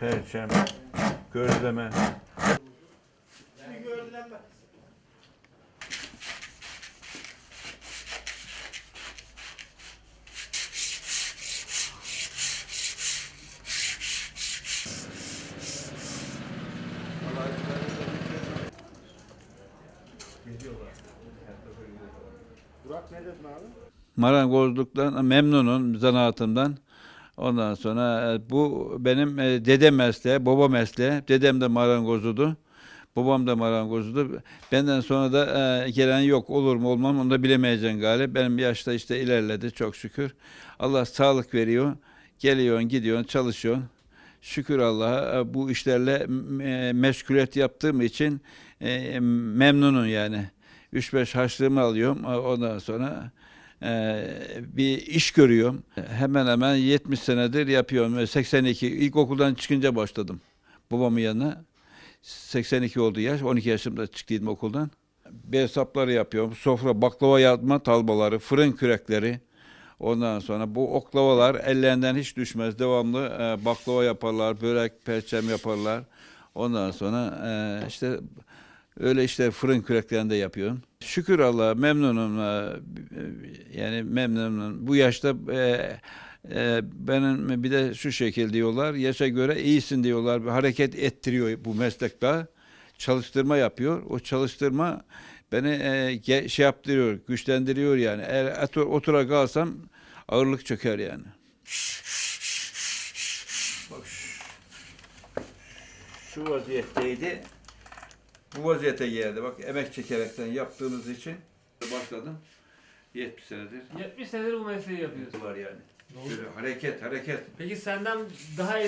perçem, gözleme. Burak ne dedin abi? Marangozluktan memnunum zanaatımdan. Ondan sonra e, bu benim e, dede mesleği, baba mesleği. Dedem de marangozudu. Babam da marangozudu. Benden sonra da e, gelen yok olur mu olmam onu da bilemeyeceksin galiba. Benim yaşta işte ilerledi çok şükür. Allah sağlık veriyor. Geliyorsun, gidiyorsun, çalışıyorsun. Şükür Allah'a bu işlerle e, meşguliyet yaptığım için e, memnunum yani. 3-5 harçlığımı alıyorum. Ondan sonra e, bir iş görüyorum. Hemen hemen 70 senedir yapıyorum. Ve 82 ilkokuldan çıkınca başladım. Babamın yanına. 82 oldu yaş. 12 yaşımda çıktıydım okuldan. Bir hesapları yapıyorum. Sofra, baklava yapma talbaları, fırın kürekleri. Ondan sonra bu oklavalar ellerinden hiç düşmez. Devamlı e, baklava yaparlar, börek, perçem yaparlar. Ondan sonra e, işte öyle işte fırın küreklerinde yapıyorum. Şükür Allah'a memnunum. e, Yani memnunum. Bu yaşta e, e, benim bir de şu şekil diyorlar. Yaşa göre iyisin diyorlar. Bir hareket ettiriyor bu meslekte. Çalıştırma yapıyor. O çalıştırma beni e, şey yaptırıyor, güçlendiriyor yani. Eğer otur, otura kalsam ağırlık çöker yani. Şu vaziyetteydi. Bu vaziyete geldi. Bak emek çekerekten yaptığımız için başladım. 70 senedir 70 senedir bu mesleği yapıyorsun. var yani. Şöyle hareket, hareket. Peki senden daha